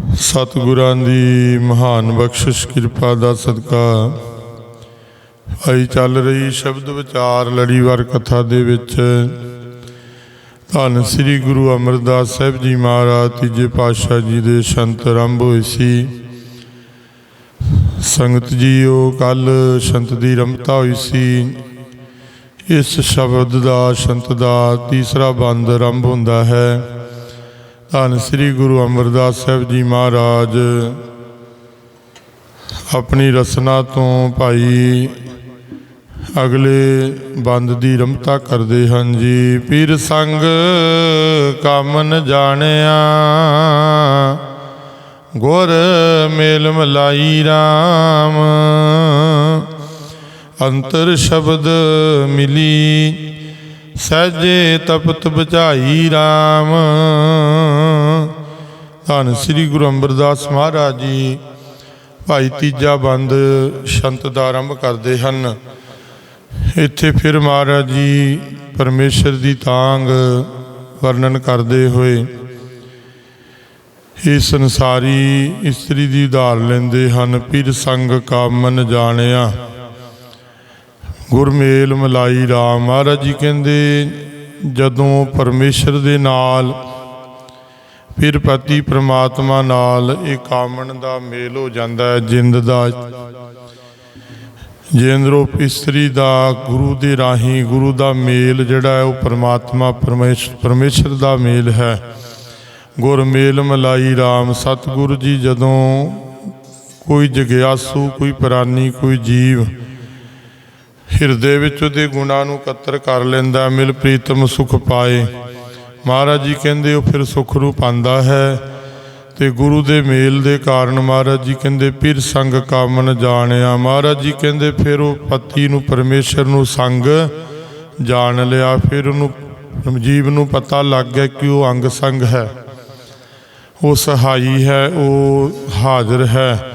ਸਤਿਗੁਰਾਂ ਦੀ ਮਹਾਨ ਬਖਸ਼ਿਸ਼, ਕਿਰਪਾ ਦਾ ਸਦਕਾ। ਆਈ ਚੱਲ ਰਹੀ ਸ਼ਬਦ ਵਿਚਾਰ ਲੜੀਵਾਰ ਕਥਾ ਦੇ ਵਿੱਚ। ਧੰਨ ਸ੍ਰੀ ਗੁਰੂ ਅਮਰਦਾਸ ਸਾਹਿਬ ਜੀ ਮਹਾਰਾਜ, ਤੀਜੇ ਪਾਤਸ਼ਾਹ ਜੀ ਦੇ ਸੰਤ ਆਰੰਭ ਹੋਏ ਸੀ। ਸੰਗਤ ਜੀ ਉਹ ਕੱਲ ਸੰਤ ਦੀ ਰਮਤਾ ਹੋਈ ਸੀ। ਇਸ ਸ਼ਬਦ ਦਾ, ਸੰਤ ਦਾ ਤੀਸਰਾ ਬੰਦ ਆਰੰਭ ਹੁੰਦਾ ਹੈ। ਧੰਨ ਸ੍ਰੀ ਗੁਰੂ ਅਮਰਦਾਸ ਸਾਹਿਬ ਜੀ ਮਹਾਰਾਜ। ਆਪਣੀ ਰਸਨਾ ਤੋਂ ਭਾਈ ਅਗਲੇ ਬੰਦ ਦੀ ਰਮਤਾ ਕਰਦੇ ਹਨ ਜੀ। ਪੀਰ ਸੰਗ ਕਾਮਨ ਜਾਣਿਆ, ਗੁਰ ਮੇਲ ਮਲਾਈ RAM ਅੰਤਰ ਸ਼ਬਦ ਮਿਲੀ। ਸਹਜੇ ਤਪਤ ਬਚਾਈ RAM ਧੰਨ ਸ੍ਰੀ ਗੁਰੂ ਅੰਮ੍ਰਿਤਦਾਸ ਮਹਾਰਾਜ ਜੀ, ਭਾਈ ਤੀਜਾ ਬੰਦ ਸ਼ੰਤ ਦਾ ਆਰੰਭ ਕਰਦੇ ਹਨ। ਇੱਥੇ ਫਿਰ ਮਹਾਰਾਜ ਜੀ ਪਰਮੇਸ਼ਰ ਦੀ ਤਾਂਗ ਵਰਣਨ ਕਰਦੇ ਹੋਏ ਇਹ ਸੰਸਾਰੀ ਇਸਤਰੀ ਦੀ ਉਧਾਰ ਲੈਂਦੇ ਹਨ, ਪੀਰ ਸੰਗ ਕਾਮਨ ਜਾਣਿਆ। ਗੁਰਮੇਲ ਮਲਾਈ ਰਾਮ ਮਹਾਰਾਜ ਜੀ ਕਹਿੰਦੇ, ਜਦੋਂ ਪਰਮੇਸ਼ਰ ਦੇ ਨਾਲ, ਫਿਰ ਪਤੀ ਪ੍ਰਮਾਤਮਾ ਨਾਲ ਇਹ ਕਾਮਣ ਦਾ ਮੇਲ ਹੋ ਜਾਂਦਾ ਹੈ, ਜਿੰਦ ਦਾ। ਜੇਂਦਰੋ ਇਸਤਰੀ ਦਾ ਗੁਰੂ ਦੇ ਰਾਹੀਂ ਗੁਰੂ ਦਾ ਮੇਲ ਜਿਹੜਾ ਹੈ, ਉਹ ਪ੍ਰਮਾਤਮਾ ਪਰਮੇਸ਼ਰ ਪਰਮੇਸ਼ਰ ਦਾ ਮੇਲ ਹੈ। ਗੁਰਮੇਲ ਮਲਾਈ RAM ਸਤਿਗੁਰੂ ਜੀ, ਜਦੋਂ ਕੋਈ ਜਗਿਆਸੂ, ਕੋਈ ਪ੍ਰਾਨੀ, ਕੋਈ ਜੀਵ ਹਿਰਦੇ ਵਿੱਚ ਉਹਦੇ ਗੁਣਾਂ ਨੂੰ ਇਕੱਤਰ ਕਰ ਲੈਂਦਾ, ਮਿਲ ਪ੍ਰੀਤਮ ਸੁਖ ਪਾਏ। ਮਹਾਰਾਜ ਜੀ ਕਹਿੰਦੇ, ਉਹ ਫਿਰ ਸੁਖ ਨੂੰ ਪਾਉਂਦਾ ਹੈ ਤੇ ਗੁਰੂ ਦੇ ਮੇਲ ਦੇ ਕਾਰਨ ਮਹਾਰਾਜ ਜੀ ਕਹਿੰਦੇ ਪੀਰ ਸੰਗ ਕਾਮਨ ਜਾਣਿਆ। ਮਹਾਰਾਜ ਜੀ ਕਹਿੰਦੇ, ਫਿਰ ਉਹ ਪਤੀ ਨੂੰ ਪਰਮੇਸ਼ਰ ਨੂੰ ਸੰਗ ਜਾਣ ਲਿਆ। ਫਿਰ ਉਹਨੂੰ ਜੀਵ ਨੂੰ ਪਤਾ ਲੱਗ ਗਿਆ ਕਿ ਉਹ ਅੰਗ ਸੰਗ ਹੈ। ਉਹ ਸਹਾਈ ਹੈ, ਉਹ ਹਾਜ਼ਰ ਹੈ।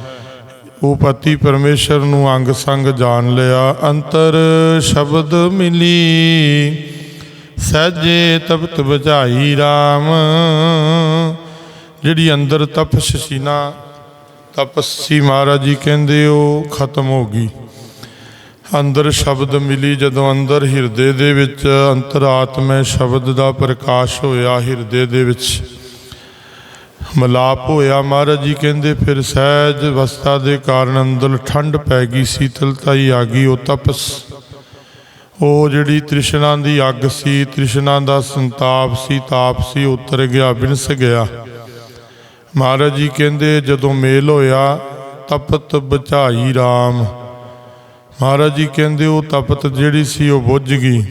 ਉਹ ਪਤੀ ਪਰਮੇਸ਼ਰ ਨੂੰ ਅੰਗ ਸੰਗ ਜਾਣ ਲਿਆ, ਅੰਤਰ ਸ਼ਬਦ ਮਿਲੀ। ਸਹਜੇ ਤਪਤ ਬਚਾਈ RAM ਜਿਹੜੀ ਅੰਦਰ ਤਪਸ ਸੀ ਨਾ ਤਪਸੀ ਮਹਾਰਾਜ ਜੀ ਕਹਿੰਦੇ, ਉਹ ਖਤਮ ਹੋ ਗਈ। ਅੰਦਰ ਸ਼ਬਦ ਮਿਲੀ, ਜਦੋਂ ਅੰਦਰ ਹਿਰਦੇ ਦੇ ਵਿੱਚ ਅੰਤਰਾਤਮੈ ਸ਼ਬਦ ਦਾ ਪ੍ਰਕਾਸ਼ ਹੋਇਆ ਹਿਰਦੇ ਦੇ ਵਿੱਚ। ਮਲਾਪ ਹੋਇਆ ਮਹਾਰਾਜ ਜੀ ਕਹਿੰਦੇ, ਫਿਰ ਸਹਿਜ ਅਵਸਥਾ ਦੇ ਕਾਰਨ ਅੰਦਰ ਠੰਡ ਪੈ ਗਈ ਸੀਤਲਤਾ ਹੀ ਆ ਗਈ, ਉਹ ਤਪਸ। ਉਹ ਜਿਹੜੀ ਤ੍ਰਿਸ਼ਨਾ ਦੀ ਅੱਗ ਸੀ, ਤ੍ਰਿਸ਼ਨਾ ਦਾ ਸੰਤਾਪ ਸੀ, ਤਾਪ ਸੀ ਉਤਰ ਗਿਆ, ਬਿਨਸ ਗਿਆ। ਮਹਾਰਾਜ ਜੀ ਕਹਿੰਦੇ, ਜਦੋਂ ਮੇਲ ਹੋਇਆ, ਤਪਤ ਬਚਾਈ RAM ਮਹਾਰਾਜ ਜੀ ਕਹਿੰਦੇ, ਉਹ ਤਪਤ ਜਿਹੜੀ ਸੀ, ਉਹ ਬੁੱਝ ਗਈ।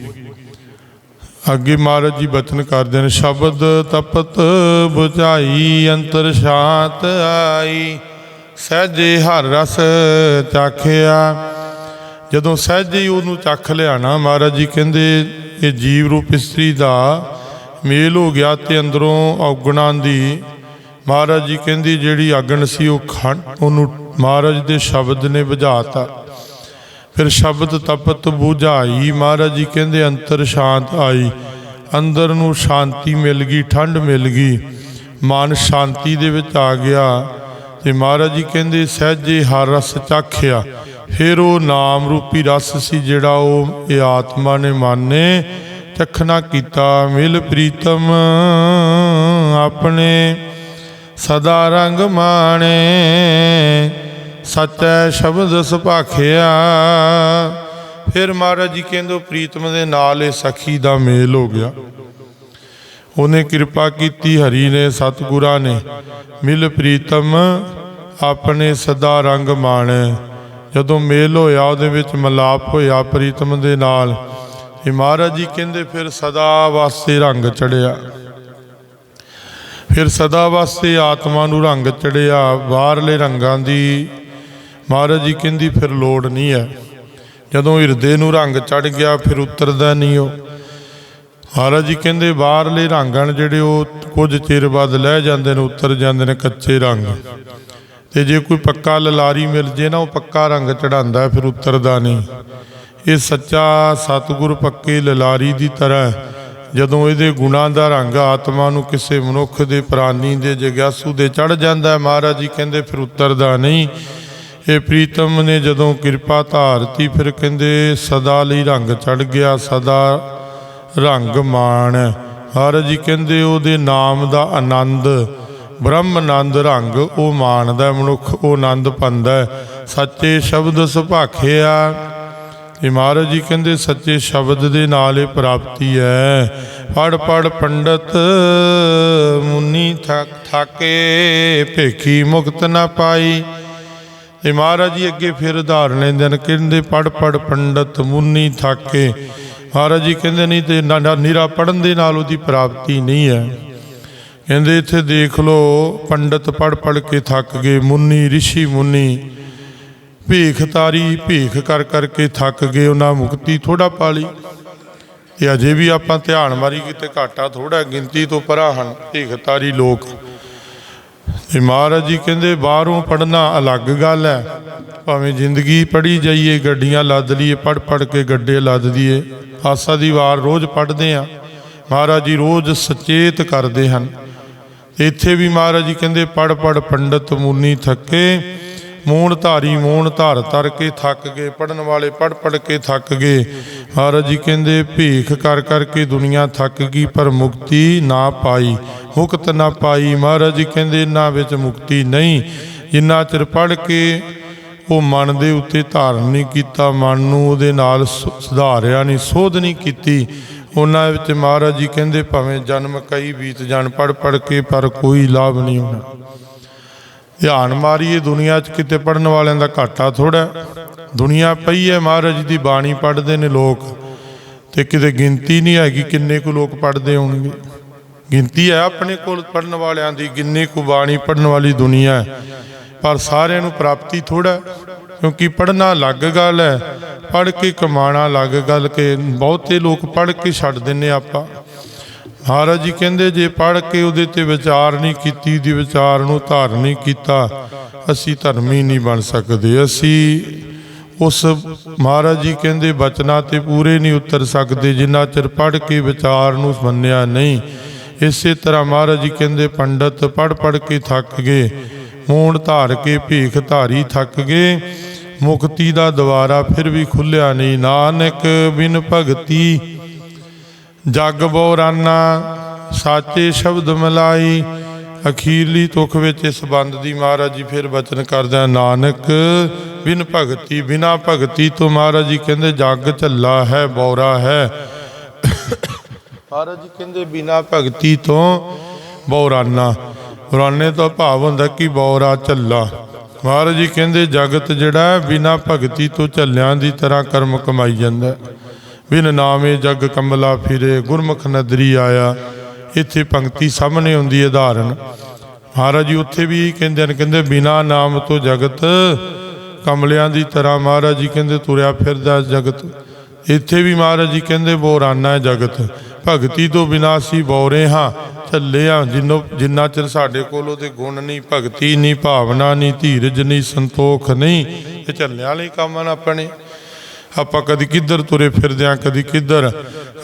ਅੱਗੇ ਮਹਾਰਾਜ ਜੀ ਬਚਨ ਕਰਦੇ ਨੇ, ਸ਼ਬਦ ਤਪਤ ਬੁਝਾਈ, ਅੰਤਰ ਸ਼ਾਂਤ ਆਈ, ਸਹਜੇ ਹਰ ਰਸ ਚਾਖਿਆ। ਜਦੋਂ ਸਹਜੇ ਹੀ ਉਹਨੂੰ ਚੱਖ ਲਿਆਣਾ ਮਹਾਰਾਜ ਜੀ ਕਹਿੰਦੇ, ਇਹ ਜੀਵ ਰੂਪ ਇਸਤਰੀ ਦਾ ਮੇਲ ਹੋ ਗਿਆ ਤੇ ਅੰਦਰੋਂ ਔਗਣਾਂ ਦੀ, ਮਹਾਰਾਜ ਜੀ ਕਹਿੰਦੀ, ਜਿਹੜੀ ਅਗਣ ਸੀ ਉਹ ਖੰਡ, ਉਹਨੂੰ ਮਹਾਰਾਜ ਦੇ ਸ਼ਬਦ ਨੇ ਬੁਝਾਤਾ। ਫਿਰ ਸ਼ਬਦ ਤਪਤ ਬੁਝਾਈ। ਮਹਾਰਾਜ ਜੀ ਕਹਿੰਦੇ, ਅੰਤਰ ਸ਼ਾਂਤ ਆਈ। ਅੰਦਰ ਨੂੰ ਸ਼ਾਂਤੀ ਮਿਲ ਗਈ ਠੰਡ ਮਿਲ ਗਈ। ਮਨ ਸ਼ਾਂਤੀ ਦੇ ਵਿੱਚ ਆ ਗਿਆ। ਤੇ ਮਹਾਰਾਜ ਜੀ ਕਹਿੰਦੇ, ਸਹਿਜੇ ਹਰ ਰਸ ਚਾਖਿਆ। ਫਿਰ ਉਹ ਨਾਮ ਰੂਪੀ ਰਸ ਸੀ ਜਿਹੜਾ ਉਹ ਇਹ ਆਤਮਾ ਨੇ ਮਾਨੇ ਨੇ ਚਖਣਾ ਕੀਤਾ। ਮਿਲ ਪ੍ਰੀਤਮ ਆਪਣੇ, ਸਦਾ ਰੰਗ ਮਾਣੇ। ਸਚੈ ਸ਼ਬਦ ਸੁਭਾਖਿਆ। ਫਿਰ ਮਹਾਰਾਜ ਜੀ ਕਹਿੰਦੇ ਪ੍ਰੀਤਮ ਦੇ ਨਾਲ ਇਹ ਸਖੀ ਦਾ ਮੇਲ ਹੋ ਗਿਆ। ਉਹਨੇ ਕਿਰਪਾ ਕੀਤੀ, ਹਰੀ ਨੇ, ਸਤਿਗੁਰਾਂ ਨੇ, ਮਿਲ ਪ੍ਰੀਤਮ, ਆਪਣੇ ਸਦਾ ਰੰਗ ਮਾਣੇ। ਜਦੋਂ ਮੇਲ ਹੋਇਆ, ਉਹਦੇ ਵਿੱਚ ਮਲਾਪ ਹੋਇਆ ਪ੍ਰੀਤਮ ਦੇ ਨਾਲ। ਤੇ ਮਹਾਰਾਜ ਜੀ ਕਹਿੰਦੇ, ਫਿਰ ਸਦਾ ਵਾਸਤੇ ਰੰਗ ਚੜਿਆ। ਫਿਰ ਸਦਾ ਵਾਸਤੇ ਆਤਮਾ ਨੂੰ ਰੰਗ ਚੜਿਆ, ਬਾਹਰਲੇ ਰੰਗਾਂ ਦੀ ਮਹਾਰਾਜ ਜੀ ਕਹਿੰਦੀ, ਫਿਰ ਲੋੜ ਨਹੀਂ ਹੈ। ਜਦੋਂ ਹਿਰਦੇ ਨੂੰ ਰੰਗ ਚੜ ਗਿਆ, ਫਿਰ ਉਤਰਦਾ ਨਹੀਂ ਉਹ। ਮਹਾਰਾਜ ਜੀ ਕਹਿੰਦੇ, ਬਾਹਰਲੇ ਰੰਗ ਹਨ ਜਿਹੜੇ ਉਹ ਕੁਝ ਚਿਰ ਬਾਅਦ ਲੈ ਜਾਂਦੇ ਨੇ, ਉਤਰ ਜਾਂਦੇ ਨੇ ਕੱਚੇ ਰੰਗ। ਤੇ ਜੇ ਕੋਈ ਪੱਕਾ ਲਲਾਰੀ ਮਿਲ ਜੇ ਨਾ, ਉਹ ਪੱਕਾ ਰੰਗ ਚੜਾਉਂਦਾ ਫਿਰ ਉਤਰਦਾ ਨਹੀਂ। ਇਹ ਸੱਚਾ ਸਤਿਗੁਰ ਪੱਕੇ ਲਲਾਰੀ ਦੀ ਤਰ੍ਹਾਂ ਜਦੋਂ ਇਹਦੇ ਗੁਣਾਂ ਦਾ ਰੰਗ ਆਤਮਾ ਨੂੰ ਕਿਸੇ ਮਨੁੱਖ ਦੇ ਪ੍ਰਾਨੀ ਦੇ ਜਗਿਆਸੂ ਦੇ ਚੜ ਜਾਂਦਾ ਹੈ, ਮਹਾਰਾਜ ਜੀ ਕਹਿੰਦੇ, ਫਿਰ ਉਤਰਦਾ ਨਹੀਂ। ਇਹ ਪ੍ਰੀਤਮ ਨੇ ਜਦੋਂ ਕਿਰਪਾ ਧਾਰਤੀ, ਫਿਰ ਕਹਿੰਦੇ, ਸਦਾ ਲਈ ਰੰਗ ਚੜ ਗਿਆ, ਸਦਾ ਰੰਗ ਮਾਣ। ਹੈ। ਮਹਾਰਾਜ ਜੀ ਕਹਿੰਦੇ, ਉਹਦੇ ਨਾਮ ਦਾ ਆਨੰਦ ਬ੍ਰਹਮ ਆਨੰਦ ਰੰਗ, ਉਹ ਮਾਣਦਾ ਮਨੁੱਖ, ਉਹ ਆਨੰਦ ਪੰਦਾ ਸੱਚੇ ਸ਼ਬਦ ਸੁਭਾਖਿਆ ਤੇ ਮਹਾਰਾਜ ਜੀ ਕਹਿੰਦੇ, ਸੱਚੇ ਸ਼ਬਦ ਦੇ ਨਾਲ ਇਹ ਪ੍ਰਾਪਤੀ ਹੈ। ਪੜ ਪੜ ਪੰਡਤ ਮੁਨੀ ਥਕ ਥਾਕੇ, ਭੇਖੀ ਮੁਕਤ ਨਾ ਪਾਈ। ਤੇ ਮਹਾਰਾਜ ਜੀ ਅੱਗੇ ਫਿਰ ਉਦਾਹਰਣ ਲੈਂਦੇ ਨੇ ਕਹਿੰਦੇ ਪੜ ਪੜ ਪੰਡਤ ਮੁਨੀ ਥਾਕੇ। ਮਹਾਰਾਜ ਜੀ ਕਹਿੰਦੇ, ਨਹੀਂ ਤੇ ਨਾ- ਨਾ- ਨਿਰਾ ਪੜਨ ਦੇ ਨਾਲ ਉਹਦੀ ਪ੍ਰਾਪਤੀ ਨਹੀਂ ਹੈ। ਕਹਿੰਦੇ, ਇੱਥੇ ਦੇਖ ਲਓ, ਪੰਡਤ ਪੜ ਪੜ ਕੇ ਥੱਕ ਗਏ। ਮੁੰਨੀ ઋષਿ ਮੁੰਨੀ, ਭੀਖ ਤਾਰੀ, ਭੀਖ ਕਰ ਕਰਕੇ ਥੱਕ ਗਏ। ਉਹਨਾਂ ਮੁਕਤੀ ਥੋੜਾ ਲਈ। ਤੇ ਅਜੇ ਵੀ ਆਪਾਂ ਧਿਆਨ ਮਾਰੀ ਕਿਤੇ ਘਾਟਾ ਥੋੜਾ ਗਿਣਤੀ ਤੋਂ ਪਰਾਂ ਹਨ। ਭੀਖਤਾਰੀ ਲੋਕ ਤੇ ਮਹਾਰਾਜ ਜੀ ਕਹਿੰਦੇ, ਬਾਹਰੋਂ ਪੜਨਾ ਅਲੱਗ ਗੱਲ ਹੈ। ਭਾਵੇਂ ਜ਼ਿੰਦਗੀ ਪੜੀ ਜਾਈਏ, ਗੱਡੀਆਂ ਲੱਦ ਲਈਏ ਪੜ ਪੜ ਕੇ ਗੱਡੇ ਲੱਦ ਦਈਏ ਆਸਾ ਦੀ ਵਾਰ ਰੋਜ਼ ਪੜਦੇ ਆ ਮਹਾਰਾਜ ਜੀ ਰੋਜ਼ ਸੁਚੇਤ ਕਰਦੇ ਹਨ। ਇੱਥੇ ਵੀ ਮਹਾਰਾਜ ਜੀ ਕਹਿੰਦੇ ਪੜ ਪੜ ਪੰਡਤ ਮੁਨੀ ਥੱਕੇ। ਮੂਣ ਧਾਰੀ, ਮੂਣ ਧਾਰ ਤਰ ਕੇ ਥੱਕ ਗਏ ਪੜਨ ਵਾਲੇ ਪੜ ਪੜ ਕੇ ਥੱਕ ਗਏ। ਮਹਾਰਾਜ ਜੀ ਕਹਿੰਦੇ, ਭੀਖ ਕਰ ਕਰਕੇ ਦੁਨੀਆ ਥੱਕ ਗਈ, ਪਰ ਮੁਕਤੀ ਨਾ ਪਾਈ, ਮੁਕਤ ਨਾ ਪਾਈ। ਮਹਾਰਾਜ ਜੀ ਕਹਿੰਦੇ ਇਹਨਾਂ ਵਿੱਚ ਮੁਕਤੀ ਨਹੀਂ। ਜਿੰਨਾ ਚਿਰ ਪੜ ਕੇ ਉਹ ਮਨ ਦੇ ਉੱਤੇ ਧਾਰਨ ਨਹੀਂ ਕੀਤਾ, ਮਨ ਨੂੰ ਉਹਦੇ ਨਾਲ ਸੁਧਾਰਿਆ ਨਹੀਂ, ਸੋਧ ਨਹੀਂ ਕੀਤੀ। ਉਹਨਾਂ ਵਿੱਚ ਮਹਾਰਾਜ ਜੀ ਕਹਿੰਦੇ, ਭਾਵੇਂ ਜਨਮ ਕਈ ਬੀਤ ਜਾਣ ਪੜ ਪੜ ਕੇ, ਪਰ ਕੋਈ ਲਾਭ ਨਹੀਂ ਹੋਣਾ। ਧਿਆਨ ਮਾਰੀਏ, ਦੁਨੀਆ 'ਚ ਕਿਤੇ ਪੜਨ ਵਾਲਿਆਂ ਦਾ ਘਾਟਾ ਥੋੜਾ ਦੁਨੀਆ ਪਈ ਹੈ, ਮਹਾਰਾਜ ਦੀ ਬਾਣੀ ਪੜ੍ਹਦੇ ਨੇ ਲੋਕ। ਤੇ ਕਿਤੇ ਗਿਣਤੀ ਨਹੀਂ ਹੈਗੀ ਕਿੰਨੇ ਕੁ ਲੋਕ ਪੜ੍ਹਦੇ ਹੋਣਗੇ। ਗਿਣਤੀ ਹੈ ਆਪਣੇ ਕੋਲ ਪੜਨ ਵਾਲਿਆਂ ਦੀ, ਕਿੰਨੇ ਕੁ ਬਾਣੀ ਪੜਨ ਵਾਲੀ ਦੁਨੀਆ ਹੈ। ਪਰ ਸਾਰਿਆਂ ਨੂੰ ਪ੍ਰਾਪਤੀ ਥੋੜਾ ਕਿਉਂਕਿ ਪੜਨਾ ਅਲੱਗ ਗੱਲ ਹੈ। ਪੜ ਕੇ ਕਮਾਣਾ ਅਲੱਗ ਗੱਲ ਕਿ ਬਹੁਤੇ ਲੋਕ ਪੜ ਕੇ ਛੱਡ ਦਿੰਨੇ ਆਪਾਂ। ਮਹਾਰਾਜ ਜੀ ਕਹਿੰਦੇ, ਜੇ ਪੜ ਕੇ ਉਹਦੇ ਤੇ ਵਿਚਾਰ ਨਹੀਂ ਕੀਤੀ, ਦੀ ਵਿਚਾਰ ਨੂੰ ਧਾਰਨ ਨਹੀਂ ਕੀਤਾ, ਅਸੀਂ ਧਰਮੀ ਨਹੀਂ ਬਣ ਸਕਦੇ। ਅਸੀਂ ਉਸ ਮਹਾਰਾਜ ਜੀ ਕਹਿੰਦੇ, ਬਚਨਾਂ ਤੇ ਪੂਰੇ ਨਹੀਂ ਉਤਰ ਸਕਦੇ, ਜਿੰਨਾ ਚਿਰ ਪੜ ਕੇ ਵਿਚਾਰ ਨੂੰ ਮੰਨਿਆ ਨਹੀਂ। ਇਸੇ ਤਰ੍ਹਾਂ ਮਹਾਰਾਜ ਜੀ ਕਹਿੰਦੇ, ਪੰਡਤ ਪੜ ਪੜ ਕੇ ਥੱਕ ਗਏ ਮੂਣ ਧਾਰ ਕੇ ਭੀਖ ਧਾਰੀ ਥੱਕ ਗਏ, ਮੁਕਤੀ ਦਾ ਦਵਾਰਾ ਫਿਰ ਵੀ ਖੁੱਲਿਆ ਨਹੀਂ। ਨਾਨਕ ਬਿਨ ਭਗਤੀ ਜਗ ਬੋਰਾਨਾ ਸਾਚੇ ਸ਼ਬਦ ਮਲਾਈ, ਅਖੀਰਲੀ ਤੁਖ ਵਿੱਚ ਇਸ ਬੰਦ ਦੀ ਮਹਾਰਾਜ ਜੀ ਫਿਰ ਬਚਨ ਕਰਦਾ ਨਾਨਕ, ਬਿਨ ਭਗਤੀ, ਬਿਨਾ ਭਗਤੀ ਤੋਂ ਮਹਾਰਾਜ ਜੀ ਕਹਿੰਦੇ, ਜਗ ਝੱਲਾ ਹੈ, ਬੋਰਾ ਹੈ। ਮਹਾਰਾਜ ਜੀ ਕਹਿੰਦੇ, ਬਿਨਾ ਭਗਤੀ ਤੋਂ ਬੋਰਾਨਾ ਬੋਰਾਨੇ ਤੋਂ ਭਾਵ ਹੁੰਦਾ ਕਿ ਬੋਰਾ ਝੱਲਾ। ਮਹਾਰਾਜ ਜੀ ਕਹਿੰਦੇ, ਜਗਤ ਜਿਹੜਾ ਬਿਨਾ ਭਗਤੀ ਤੋਂ ਝੱਲਿਆਂ ਦੀ ਤਰ੍ਹਾਂ ਕਰਮ ਕਮਾਈ ਜਾਂਦਾ ਹੈ। ਬਿਨ ਨਾਮੇ ਜਗ ਕਮਲਾ ਫਿਰੇ, ਗੁਰਮੁਖ ਨਦਰੀ ਆਇਆ। ਇੱਥੇ ਪੰਕਤੀ ਸਾਹਮਣੇ ਹੁੰਦੀ ਹੈ ਉਦਾਹਰਨ ਮਹਾਰਾਜ ਜੀ ਉੱਥੇ ਵੀ ਕਹਿੰਦੇ ਨੇ ਕਹਿੰਦੇ ਬਿਨਾ ਨਾਮ ਤੋਂ ਜਗਤ ਕਮਲਿਆਂ ਦੀ ਤਰ੍ਹਾਂ ਮਹਾਰਾਜ ਜੀ ਕਹਿੰਦੇ ਤੁਰਿਆ ਫਿਰਦਾ ਜਗਤ। ਇੱਥੇ ਵੀ ਮਹਾਰਾਜ ਜੀ ਕਹਿੰਦੇ ਬੋਰਾਨਾ ਹੈ ਜਗਤ। ਭਗਤੀ ਤੋਂ ਬਿਨਾ ਅਸੀਂ ਬੋਰੇ ਹਾਂ ਚੱਲੇ ਆ ਜਿੰਨੋ, ਜਿੰਨਾ ਚਿਰ ਸਾਡੇ ਕੋਲ ਉਹਦੇ ਗੁਣ ਨਹੀਂ, ਭਗਤੀ ਨਹੀਂ, ਭਾਵਨਾ ਨਹੀਂ, ਧੀਰਜ ਨਹੀਂ, ਸੰਤੋਖ ਨਹੀਂ, ਇਹ ਚੱਲਿਆਂ ਵਾਲੇ ਕੰਮ ਹਨ ਆਪਣੇ। ਆਪਾਂ ਕਦੀ ਕਿੱਧਰ ਤੁਰੇ ਫਿਰਦੇ ਆਂ ਕਦੀ ਕਿੱਧਰ,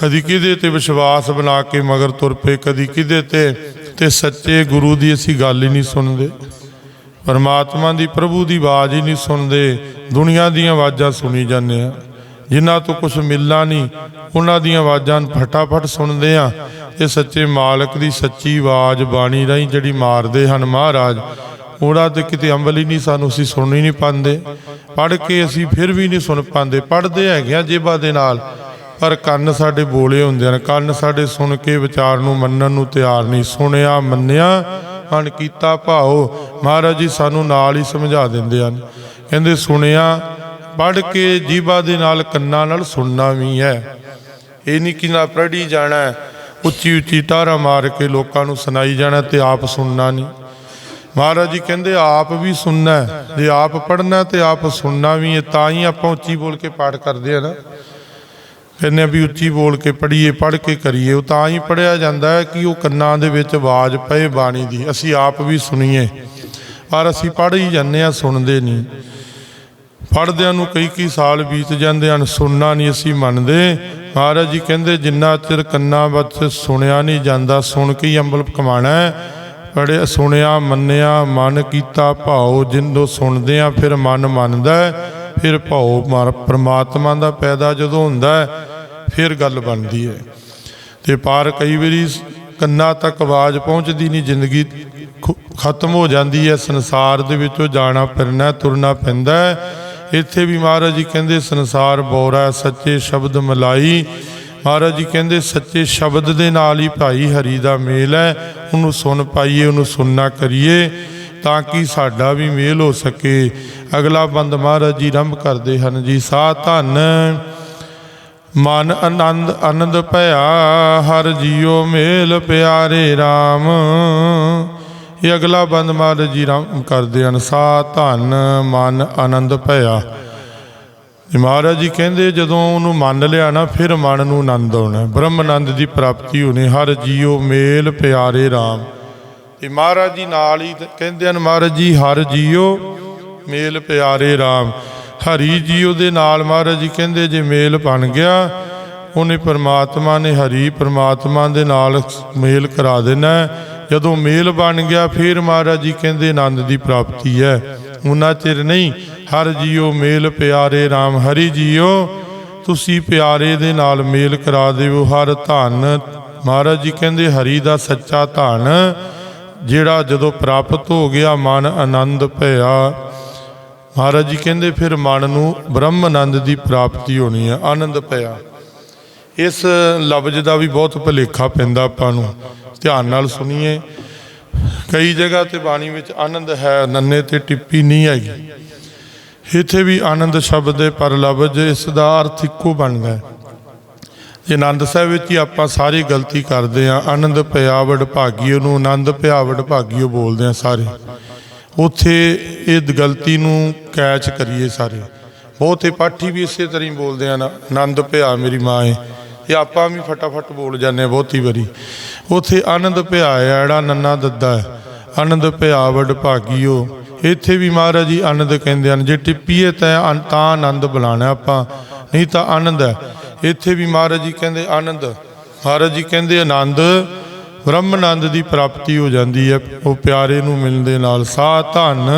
ਕਦੀ ਕਿਹਦੇ ਤੇ ਵਿਸ਼ਵਾਸ ਬਣਾ ਕੇ ਮਗਰ ਤੁਰ ਪਏ, ਕਦੀ ਕਿਹਦੇ ਤੇ ਤੇ ਸੱਚੇ ਗੁਰੂ ਦੀ ਅਸੀਂ ਗੱਲ ਹੀ ਨਹੀਂ ਸੁਣਦੇ। ਪਰਮਾਤਮਾ ਦੀ, ਪ੍ਰਭੂ ਦੀ ਆਵਾਜ਼ ਹੀ ਨਹੀਂ ਸੁਣਦੇ। ਦੁਨੀਆ ਦੀਆਂ ਆਵਾਜ਼ਾਂ ਸੁਣੀ ਜਾਂਦੇ ਆ ਜਿਨ੍ਹਾਂ ਤੋਂ ਕੁਝ ਮਿਲਣਾ ਨਹੀਂ, ਉਹਨਾਂ ਦੀਆਂ ਆਵਾਜ਼ਾਂ ਫਟਾਫਟ ਸੁਣਦੇ ਆ ਇਹ ਸੱਚੇ ਮਾਲਕ ਦੀ ਸੱਚੀ ਆਵਾਜ਼ ਬਾਣੀ ਰਾਹੀਂ ਜਿਹੜੀ ਮਾਰਦੇ ਹਨ ਮਹਾਰਾਜ। ਉਹਨਾਂ ਤੇ ਕਿਤੇ ਅਮਲ ਹੀ ਨਹੀਂ ਸਾਨੂੰ ਅਸੀਂ ਸੁਣ ਹੀ ਨਹੀਂ ਪਾਉਂਦੇ। ਪੜ੍ਹ ਕੇ ਅਸੀਂ ਫਿਰ ਵੀ ਨਹੀਂ ਸੁਣ ਪਾਉਂਦੇ। ਪੜ੍ਹਦੇ ਹੈਗੇ ਆ ਜੇਬਾਂ ਦੇ ਨਾਲ, ਪਰ ਕੰਨ ਸਾਡੇ ਬੋਲੇ ਹੁੰਦੇ ਹਨ। ਕੰਨ ਸਾਡੇ ਸੁਣ ਕੇ ਵਿਚਾਰ ਨੂੰ ਮੰਨਣ ਨੂੰ ਤਿਆਰ ਨਹੀਂ। ਸੁਣਿਆ, ਮੰਨਿਆ ਮਨ ਕੀਤਾ ਭਾਓ, ਮਹਾਰਾਜ ਜੀ ਸਾਨੂੰ ਨਾਲ ਹੀ ਸਮਝਾ ਦਿੰਦੇ ਹਨ। ਕਹਿੰਦੇ ਸੁਣਿਆ, ਪੜ੍ਹ ਕੇ ਜੀਭਾ ਦੇ ਨਾਲ ਕੰਨਾਂ ਨਾਲ ਸੁਣਨਾ ਵੀ ਹੈ। ਇਹ ਨਹੀਂ ਕਿ ਨਾ ਪੜ੍ਹੀ ਜਾਣਾ ਉੱਚੀ ਉੱਚੀ ਟਾਰਾ ਮਾਰ ਕੇ ਲੋਕਾਂ ਨੂੰ ਸੁਣਾਈ ਜਾਣਾ ਤੇ ਆਪ ਸੁਣਨਾ ਨਹੀਂ। ਮਹਾਰਾਜ ਜੀ ਕਹਿੰਦੇ, ਆਪ ਵੀ ਸੁਣਨਾ। ਜੇ ਆਪ ਪੜਨਾ ਤੇ ਆਪ ਸੁਣਨਾ ਵੀ ਹੈ ਤਾਂ ਹੀ ਆਪਾਂ ਉੱਚੀ ਬੋਲ ਕੇ ਪਾਠ ਕਰਦੇ ਆ ਨਾ। ਕਹਿੰਦੇ ਵੀ ਉੱਚੀ ਬੋਲ ਕੇ ਪੜ੍ਹੀਏ, ਪੜ੍ਹ ਕੇ ਕਰੀਏ। ਉਹ ਤਾਂ ਹੀ ਪੜਿਆ ਜਾਂਦਾ ਹੈ ਕਿ ਉਹ ਕੰਨਾਂ ਦੇ ਵਿੱਚ ਆਵਾਜ਼ ਪਏ ਬਾਣੀ ਦੀ। ਅਸੀਂ ਆਪ ਵੀ ਸੁਣੀਏ। ਪਰ ਅਸੀਂ ਪੜ੍ਹ ਹੀ ਜਾਂਦੇ ਆ ਸੁਣਦੇ ਨਹੀਂ। ਪੜ੍ਹਦਿਆਂ ਨੂੰ ਕਈ ਕਈ ਸਾਲ ਬੀਤ ਜਾਂਦੇ ਹਨ, ਸੁਣਨਾ ਨਹੀਂ ਅਸੀਂ ਮੰਨਦੇ। ਮਹਾਰਾਜ ਜੀ ਕਹਿੰਦੇ, ਜਿੰਨਾ ਚਿਰ ਕੰਨਾਂ ਵਿੱਚ ਸੁਣਿਆ ਨਹੀਂ ਜਾਂਦਾ, ਸੁਣ ਕੇ ਹੀ ਅੰਮ੍ਰਿਤ ਕਮਾਣਾ ਹੈ। ਪੜਿਆ ਸੁਣਿਆ, ਮੰਨਿਆ, ਮਨ ਕੀਤਾ, ਭਾਉ, ਜਿੰਦੋਂ ਸੁਣਦੇ ਆ ਫਿਰ ਮਨ ਮੰਨਦਾ ਫਿਰ ਭਾਉ ਮਰ, ਪ੍ਰਮਾਤਮਾ ਦਾ ਪੈਦਾ ਜਦੋਂ ਹੁੰਦਾ ਫਿਰ ਗੱਲ ਬਣਦੀ ਹੈ। ਤੇ ਪਾਰ ਕਈ ਵਾਰੀ ਕੰਨਾਂ ਤੱਕ ਆਵਾਜ਼ ਪਹੁੰਚਦੀ ਨਹੀਂ, ਜ਼ਿੰਦਗੀ ਖ- ਖਤਮ ਹੋ ਜਾਂਦੀ ਹੈ, ਸੰਸਾਰ ਦੇ ਵਿੱਚੋਂ ਜਾਣਾ ਫਿਰਨਾ, ਤੁਰਨਾ ਪੈਂਦਾ ਇੱਥੇ ਵੀ ਮਹਾਰਾਜ ਜੀ ਕਹਿੰਦੇ, ਸੰਸਾਰ ਬੋਰਾ, ਸੱਚੇ ਸ਼ਬਦ ਮਲਾਈ। ਮਹਾਰਾਜ ਜੀ ਕਹਿੰਦੇ, ਸੱਚੇ ਸ਼ਬਦ ਦੇ ਨਾਲ ਹੀ ਭਾਈ ਹਰੀ ਦਾ ਮੇਲ ਹੈ ਉਹਨੂੰ ਸੁਣ ਪਾਈਏ, ਉਹਨੂੰ ਸੁਣਨਾ ਕਰੀਏ ਤਾਂ ਕਿ ਸਾਡਾ ਵੀ ਮੇਲ ਹੋ ਸਕੇ। ਅਗਲਾ ਬੰਦ ਮਹਾਰਾਜ ਜੀ ਰੰਭ ਕਰਦੇ ਹਨ ਜੀ ਸਾਹ ਧੰਨ, ਮਨ ਆਨੰਦ ਆਨੰਦ ਭਇਆ, ਹਰ ਜੀਉ ਮੇਲ ਪਿਆਰੇ RAM ਇਹ ਅਗਲਾ ਬੰਦ ਮਹਾਰਾਜ ਜੀ ਰੰਭ ਕਰਦੇ ਹਨ, ਸਾ ਧੰਨ, ਮਨ ਆਨੰਦ ਭਇਆ। ਤੇ ਮਹਾਰਾਜ ਜੀ ਕਹਿੰਦੇ, ਜਦੋਂ ਉਹਨੂੰ ਮੰਨ ਲਿਆ ਨਾ, ਫਿਰ ਮਨ ਨੂੰ ਆਨੰਦ ਆਉਣਾ ਬ੍ਰਹਮ ਆਨੰਦ ਦੀ ਪ੍ਰਾਪਤੀ ਹੋਣੀ, ਹਰ ਜੀਉ ਮੇਲ ਪਿਆਰੇ RAM ਤੇ ਮਹਾਰਾਜ ਜੀ ਨਾਲ ਹੀ ਕਹਿੰਦੇ ਹਨ, ਮਹਾਰਾਜ ਜੀ, ਹਰ ਜੀਉ ਮੇਲ ਪਿਆਰੇ RAM ਹਰੀ ਜੀਉ ਦੇ ਨਾਲ, ਮਹਾਰਾਜ ਜੀ ਕਹਿੰਦੇ, ਜੇ ਮੇਲ ਬਣ ਗਿਆ, ਉਹਨੇ ਪਰਮਾਤਮਾ ਨੇ ਹਰੀ ਪਰਮਾਤਮਾ ਦੇ ਨਾਲ ਮੇਲ ਕਰਾ ਦੇਣਾ ਜਦੋਂ ਮੇਲ ਬਣ ਗਿਆ, ਫਿਰ ਮਹਾਰਾਜ ਜੀ ਕਹਿੰਦੇ, ਆਨੰਦ ਦੀ ਪ੍ਰਾਪਤੀ ਹੈ। ਉਹਨਾਂ ਚਿਰ ਨਹੀਂ। ਹਰ ਜੀਓ ਮੇਲ ਪਿਆਰੇ RAM ਹਰੀ ਜੀਓ। ਤੁਸੀਂ ਪਿਆਰੇ ਦੇ ਨਾਲ ਮੇਲ ਕਰਾ ਦਿਓ ਹਰ ਧਨ। ਮਹਾਰਾਜ ਜੀ ਕਹਿੰਦੇ, ਹਰੀ ਦਾ ਸੱਚਾ ਧਨ, ਜਿਹੜਾ ਜਦੋਂ ਪ੍ਰਾਪਤ ਹੋ ਗਿਆ, ਮਨ ਆਨੰਦ ਭਇਆ। ਮਹਾਰਾਜ ਜੀ ਕਹਿੰਦੇ, ਫਿਰ ਮਨ ਨੂੰ ਬ੍ਰਹਮ ਆਨੰਦ ਦੀ ਪ੍ਰਾਪਤੀ ਹੋਣੀ ਹੈ ਆਨੰਦ ਪਿਆ ਇਸ ਲਫ਼ਜ਼ ਦਾ ਵੀ ਬਹੁਤ ਭੁਲੇਖਾ ਪੈਂਦਾ ਆਪਾਂ ਨੂੰ। ਧਿਆਨ ਨਾਲ ਸੁਣੀਏ। ਕਈ ਜਗ੍ਹਾ ਤੇ ਬਾਣੀ ਵਿੱਚ ਆਨੰਦ ਹੈ, ਨੰਨੇ ਤੇ ਟਿੱਪੀ ਨਹੀਂ ਹੈਗੀ ਇੱਥੇ ਵੀ ਆਨੰਦ ਸ਼ਬਦ ਦੇ ਪਰ ਲਫ਼ਜ਼ ਇਸ ਦਾ ਅਰਥ ਇੱਕੋ ਬਣਦਾ ਹੈ ਤੇ ਆਨੰਦ ਸਾਹਿਬ ਵਿੱਚ ਹੀ ਆਪਾਂ ਸਾਰੀ ਗਲਤੀ ਕਰਦੇ ਆ ਆਨੰਦ ਪਿਆ ਵਡ ਭਾਗੀਓ ਨੂੰ, ਆਨੰਦ ਪਿਆ ਵਡ ਭਾਗੀਓ ਬੋਲਦੇ ਆ ਸਾਰੇ। ਉੱਥੇ ਇਹ ਗਲਤੀ ਨੂੰ ਕੈਚ ਕਰੀਏ ਸਾਰੇ। ਬਹੁਤੇ ਪਾਠੀ ਵੀ ਇਸੇ ਤਰ੍ਹਾਂ ਹੀ ਬੋਲਦੇ ਆ ਨਾ ਆਨੰਦ ਪਿਆ ਮੇਰੀ ਮਾਂ ਏ। ਇਹ ਆਪਾਂ ਵੀ ਫਟਾਫਟ ਬੋਲ ਜਾਂਦੇ ਆ ਬਹੁਤੀ ਵਾਰੀ। ਉੱਥੇ ਆਨੰਦ ਭਿਆ ਹੈ ਜਿਹੜਾ ਨੰਨਾ ਦੱਦਾ ਹੈ। ਆਨੰਦ ਪਿਆ ਵਡ ਭਾਗੀਓ। ਇੱਥੇ ਵੀ ਮਹਾਰਾਜ ਜੀ ਆਨੰਦ ਕਹਿੰਦੇ ਹਨ, ਜੇ ਟਿੱਪੀਏ ਤਾਂ ਅਨ- ਤਾਂ ਆਨੰਦ ਬੁਲਾਣਾ ਆਪਾਂ, ਨਹੀਂ ਤਾਂ ਆਨੰਦ ਹੈ। ਇੱਥੇ ਵੀ ਮਹਾਰਾਜ ਜੀ ਕਹਿੰਦੇ ਆਨੰਦ। ਮਹਾਰਾਜ ਜੀ ਕਹਿੰਦੇ ਆਨੰਦ ਬ੍ਰਹਮ ਆਨੰਦ ਦੀ ਪ੍ਰਾਪਤੀ ਹੋ ਜਾਂਦੀ ਹੈ, ਉਹ ਪਿਆਰੇ ਨੂੰ ਮਿਲਣ ਦੇ ਨਾਲ। ਸਾ ਧਨ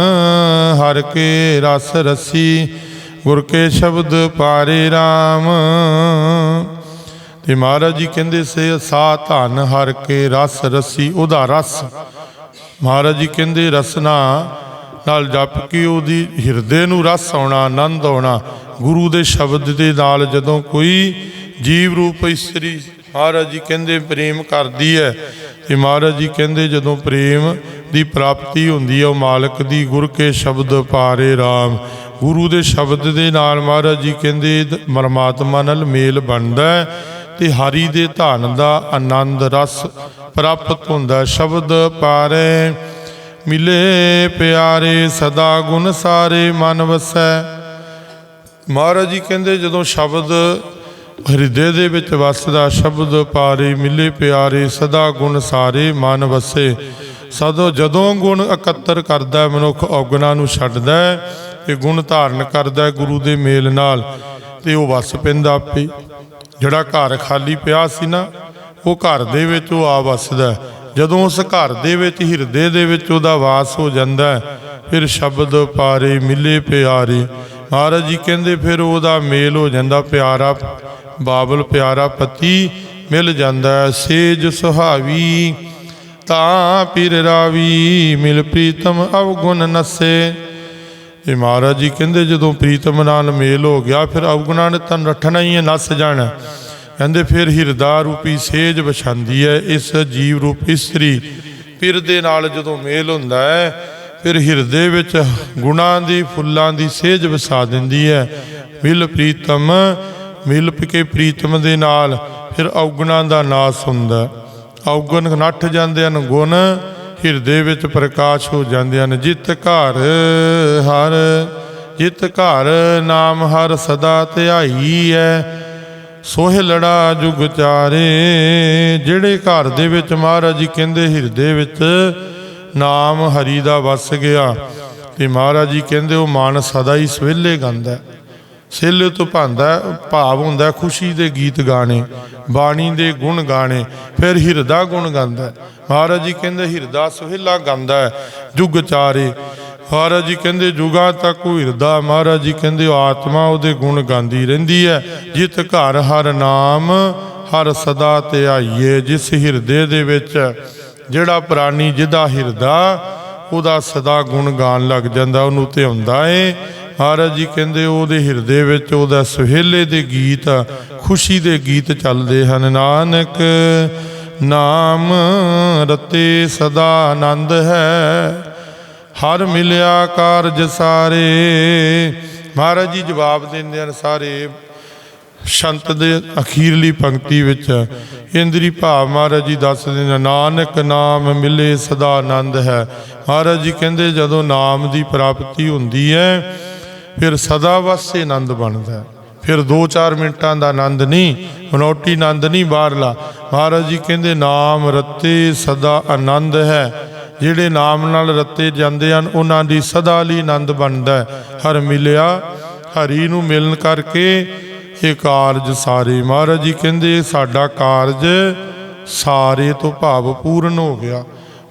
ਹਰ ਕੇ ਰਸ ਰਸੀ, ਗੁਰ ਕੇ ਸ਼ਬਦ ਪਾਰੇ RAM ਤੇ ਮਹਾਰਾਜ ਜੀ ਕਹਿੰਦੇ, ਸੇ ਸਾ ਧਨ ਹਰ ਕੇ ਰਸ ਰਸੀ, ਉਹਦਾ ਰਸ। ਮਹਾਰਾਜ ਜੀ ਕਹਿੰਦੇ, ਰਸਨਾ ਨਾਲ ਜਪ ਕੇ ਉਹਦੀ ਹਿਰਦੇ ਨੂੰ ਰਸ ਆਉਣਾ, ਆਨੰਦ ਆਉਣਾ। ਗੁਰੂ ਦੇ ਸ਼ਬਦ ਦੇ ਨਾਲ ਜਦੋਂ ਕੋਈ ਜੀਵ ਰੂਪ ਇਸਤਰੀ ਮਹਾਰਾਜ ਜੀ ਕਹਿੰਦੇ, ਪ੍ਰੇਮ ਕਰਦੀ ਹੈ ਤੇ ਮਹਾਰਾਜ ਜੀ ਕਹਿੰਦੇ, ਜਦੋਂ ਪ੍ਰੇਮ ਦੀ ਪ੍ਰਾਪਤੀ ਹੁੰਦੀ ਹੈ ਉਹ ਮਾਲਕ ਦੀ ਗੁਰ ਕੇ ਸ਼ਬਦ ਪਾਰੇ RAM ਗੁਰੂ ਦੇ ਸ਼ਬਦ ਦੇ ਨਾਲ ਮਹਾਰਾਜ ਜੀ ਕਹਿੰਦੇ ਪਰਮਾਤਮਾ ਨਾਲ ਮੇਲ ਬਣਦਾ ਹੈ ਤੇ ਹਰੀ ਦੇ ਧਨ ਦਾ ਆਨੰਦ ਰਸ ਪ੍ਰਾਪਤ ਹੁੰਦਾ ਸ਼ਬਦ ਪਾਰੇ, ਮਿਲੇ ਪਿਆਰੇ, ਸਦਾ ਗੁਣ ਸਾਰੇ ਮਨ ਵਸੈ। ਮਹਾਰਾਜ ਜੀ ਕਹਿੰਦੇ, ਜਦੋਂ ਸ਼ਬਦ ਹਿਰਦੇ ਦੇ ਵਿੱਚ ਵਸਦਾ, ਸ਼ਬਦ ਪਾਰੇ, ਮਿਲੇ ਪਿਆਰੇ, ਸਦਾ ਗੁਣ ਸਾਰੇ ਮਨ ਵਸੇ। ਸਦੋਂ ਜਦੋਂ ਗੁਣ ਇਕੱਤਰ ਕਰਦਾ ਮਨੁੱਖ ਔਗਣਾ ਨੂੰ ਛੱਡਦਾ ਤੇ ਗੁਣ ਧਾਰਨ ਕਰਦਾ ਗੁਰੂ ਦੇ ਮੇਲ ਨਾਲ। ਤੇ ਉਹ ਵਸ ਪੈਂਦਾ ਆਪੇ। ਜਿਹੜਾ ਘਰ ਖਾਲੀ ਪਿਆ ਸੀ ਨਾ, ਉਹ ਘਰ ਦੇ ਵਿੱਚ ਉਹ ਆ ਵਸਦਾ ਜਦੋਂ ਉਸ ਘਰ ਦੇ ਵਿੱਚ, ਹਿਰਦੇ ਦੇ ਵਿੱਚ ਉਹਦਾ ਵਾਸ ਹੋ ਜਾਂਦਾ ਫਿਰ ਸ਼ਬਦ ਪਾਰੇ ਮਿਲੇ ਪਿਆਰੇ। ਮਹਾਰਾਜ ਜੀ ਕਹਿੰਦੇ ਫਿਰ ਉਹਦਾ ਮੇਲ ਹੋ ਜਾਂਦਾ, ਪਿਆਰਾ, ਬਾਬਲ ਪਿਆਰਾ ਪਤੀ ਮਿਲ ਜਾਂਦਾ ਸੇਜ ਸੁਹਾਵੀ, ਤਾਂ ਪੀਰ ਰਾਵੀ, ਮਿਲ ਪ੍ਰੀਤਮ ਅਵਗੁਣ ਨਸੇ। ਤੇ ਮਹਾਰਾਜ ਜੀ ਕਹਿੰਦੇ ਜਦੋਂ ਪ੍ਰੀਤਮ ਨਾਲ ਮੇਲ ਹੋ ਗਿਆ, ਫਿਰ ਅਵਗੁਣਾਂ ਨੇ ਤਾਂ ਰੱਠਣਾ ਹੀ ਹੈ, ਨਸ ਜਾਣਾ ਕਹਿੰਦੇ ਫਿਰ ਹਿਰਦਾ ਰੂਪੀ ਸੇਜ ਵਿਛਾਂਦੀ ਹੈ, ਇਸ ਜੀਵ ਰੂਪ ਇਸਤਰੀ ਪਿਰ ਦੇ ਨਾਲ ਜਦੋਂ ਮੇਲ ਹੁੰਦਾ ਹੈ, ਫਿਰ ਹਿਰਦੇ ਵਿੱਚ ਗੁਣਾਂ ਦੀ, ਫੁੱਲਾਂ ਦੀ ਸੇਜ ਵਸਾ ਦਿੰਦੀ ਹੈ ਮਿਲ ਪ੍ਰੀਤਮ, ਮਿਲ ਕੇ ਪ੍ਰੀਤਮ ਦੇ ਨਾਲ ਫਿਰ ਔਗੁਣਾਂ ਦਾ ਨਾਸ ਹੁੰਦਾ ਹੈ। ਔਗਣ ਨੱਠ ਜਾਂਦੇ ਹਨ ਗੁਣ ਹਿਰਦੇ ਵਿੱਚ ਪ੍ਰਕਾਸ਼ ਹੋ ਜਾਂਦੇ ਹਨ। ਜਿਤ ਘਰ ਹਰ, ਜਿਤ ਘਰ ਨਾਮ ਹਰ ਸਦਾ ਧਿਆਈ ਹੈ ਸੋਹਿ ਲੜਾ ਜੁਗ ਚਾਰੇ, ਜਿਹੜੇ ਘਰ ਦੇ ਵਿੱਚ ਮਹਾਰਾਜ ਜੀ ਕਹਿੰਦੇ ਹਿਰਦੇ ਵਿੱਚ ਨਾਮ ਹਰੀ ਦਾ ਵਸ ਗਿਆ। ਤੇ ਮਹਾਰਾਜ ਜੀ ਕਹਿੰਦੇ ਉਹ ਮਨ ਸਦਾ ਹੀ ਸਵੇਲੇ ਗਾਉਂਦਾ। ਹੈ। ਸੇਲੇ ਤੋਂ ਭਾਂਦਾ ਭਾਵ ਹੁੰਦਾ, ਖੁਸ਼ੀ ਦੇ ਗੀਤ ਗਾਣੇ, ਬਾਣੀ ਦੇ ਗੁਣ ਗਾਣੇ, ਫਿਰ ਹਿਰਦਾ ਗੁਣ ਗਾਉਂਦਾ ਮਹਾਰਾਜ ਜੀ ਕਹਿੰਦੇ, ਹਿਰਦਾ ਸੁਹੇਲਾ ਗਾਉਂਦਾ ਹੈ, ਜੁਗ ਚਾਰੇ। ਮਹਾਰਾਜ ਜੀ ਕਹਿੰਦੇ, ਜੁਗਾ ਤੱਕ ਉਹ ਹਿਰਦਾ, ਮਹਾਰਾਜ ਜੀ ਕਹਿੰਦੇ ਉਹ ਆਤਮਾ ਉਹਦੇ ਗੁਣ ਗਾਉਂਦੀ ਰਹਿੰਦੀ ਹੈ। ਜਿਤ ਘਰ ਹਰ ਨਾਮ, ਹਰ ਸਦਾ ਤੇ ਆਈਏ, ਜਿਸ ਹਿਰਦੇ ਦੇ ਵਿੱਚ ਜਿਹੜਾ ਪ੍ਰਾਣੀ ਜਿਹਦਾ ਹਿਰਦਾ, ਉਹਦਾ ਸਦਾ ਗੁਣ ਗਾਣ ਲੱਗ ਜਾਂਦਾ, ਉਹਨੂੰ ਧਿਆਉਂਦਾ ਏ। ਮਹਾਰਾਜ ਜੀ ਕਹਿੰਦੇ ਉਹਦੇ ਹਿਰਦੇ ਵਿੱਚ ਉਹਦਾ ਸੁਹੇਲੇ ਦੇ ਗੀਤ ਖੁਸ਼ੀ ਦੇ ਗੀਤ ਚੱਲਦੇ ਹਨ। ਨਾਨਕ ਨਾਮ ਰਤੇ ਸਦਾ ਆਨੰਦ ਹੈ, ਹਰ ਮਿਲਿਆ ਕਾਰਜ ਸਾਰੇ। ਮਹਾਰਾਜ ਜੀ ਜਵਾਬ ਦਿੰਦੇ ਹਨ ਸਾਰੇ ਸ਼ੰਤ ਦੇ ਅਖੀਰਲੀ ਪੰਕਤੀ ਵਿੱਚ। ਇੰਦਰੀ ਭਾਵ ਮਹਾਰਾਜ ਜੀ ਦੱਸਦੇ ਨੇ ਨਾਨਕ ਨਾਮ ਮਿਲੇ ਸਦਾ ਆਨੰਦ ਹੈ। ਮਹਾਰਾਜ ਜੀ ਕਹਿੰਦੇ ਜਦੋਂ ਨਾਮ ਦੀ ਪ੍ਰਾਪਤੀ ਹੁੰਦੀ ਹੈ ਫਿਰ ਸਦਾ ਵਾਸਤੇ ਆਨੰਦ ਬਣਦਾ ਫਿਰ 2-4 ਮਿੰਟਾਂ ਦਾ ਆਨੰਦ ਨਹੀਂ, ਮਨੋਟੀ ਆਨੰਦ ਨਹੀਂ ਬਾਹਰਲਾ ਮਹਾਰਾਜ ਜੀ ਕਹਿੰਦੇ, ਨਾਮ ਰਤੇ ਸਦਾ ਆਨੰਦ ਹੈ। ਜਿਹੜੇ ਨਾਮ ਨਾਲ ਰੱਤੇ ਜਾਂਦੇ ਹਨ, ਉਹਨਾਂ ਦੀ ਸਦਾ ਲਈ ਆਨੰਦ ਬਣਦਾ ਹਰ ਮਿਲਿਆ, ਹਰੀ ਨੂੰ ਮਿਲਣ ਕਰਕੇ ਇਹ ਕਾਰਜ ਸਾਰੇ। ਮਹਾਰਾਜ ਜੀ ਕਹਿੰਦੇ, ਸਾਡਾ ਕਾਰਜ ਸਾਰੇ ਤੋਂ ਭਾਵ ਪੂਰਨ ਹੋ ਗਿਆ।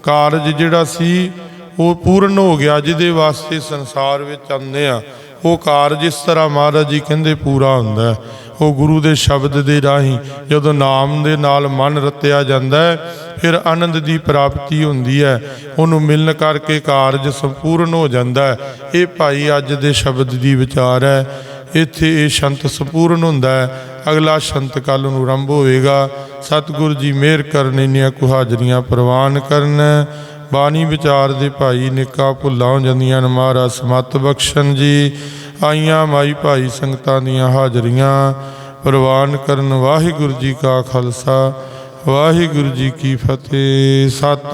ਕਾਰਜ ਜਿਹੜਾ ਸੀ, ਉਹ ਪੂਰਨ ਹੋ ਗਿਆ, ਜਿਹਦੇ ਵਾਸਤੇ ਸੰਸਾਰ ਵਿੱਚ ਆਉਂਦੇ ਆ ਉਹ ਕਾਰਜ ਇਸ ਤਰ੍ਹਾਂ ਮਹਾਰਾਜ ਜੀ ਕਹਿੰਦੇ ਪੂਰਾ ਹੁੰਦਾ ਹੈ। ਉਹ ਗੁਰੂ ਦੇ ਸ਼ਬਦ ਦੇ ਰਾਹੀਂ ਜਦੋਂ ਨਾਮ ਦੇ ਨਾਲ ਮਨ ਰਤਿਆ ਜਾਂਦਾ ਹੈ, ਫਿਰ ਆਨੰਦ ਦੀ ਪ੍ਰਾਪਤੀ ਹੁੰਦੀ ਹੈ। ਉਹਨੂੰ ਮਿਲਣ ਕਰਕੇ ਕਾਰਜ ਸੰਪੂਰਨ ਹੋ ਜਾਂਦਾ ਹੈ। ਇਹ ਭਾਈ ਅੱਜ ਦੇ ਸ਼ਬਦ ਦੀ ਵਿਚਾਰ ਹੈ। ਇੱਥੇ ਇਹ ਸ਼ੰਤ ਸੰਪੂਰਨ ਹੁੰਦਾ ਹੈ। ਅਗਲਾ ਸ਼ੰਤ ਕੱਲ ਨੂੰ ਆਰੰਭ ਹੋਵੇਗਾ। ਸਤਿਗੁਰੂ ਜੀ ਮਿਹਰ ਕਰਨ ਇੰਨੀਆਂ ਕੁਹਾਜ਼ਰੀਆਂ ਪ੍ਰਵਾਨ ਕਰਨ। ਬਾਣੀ ਵਿਚਾਰ ਦੇ ਭਾਈ ਨਿੱਕਾ ਭੁੱਲਾਂ ਹੋ ਜਾਂਦੀਆਂ ਨੇ ਮਹਾਰਾਜ, ਸਮਤ ਬਖਸ਼ਣ ਜੀ। ਆਈਆਂ ਮਾਈ ਭਾਈ ਸੰਗਤਾਂ ਦੀਆਂ ਹਾਜ਼ਰੀਆਂ। ਪ੍ਰਵਾਨ ਕਰਨ ਵਾਹਿਗੁਰੂ ਜੀ ਕਾ ਖਾਲਸਾ, ਵਾਹਿਗੁਰੂ ਜੀ ਕੀ ਫਤਿਹ। ਸਤ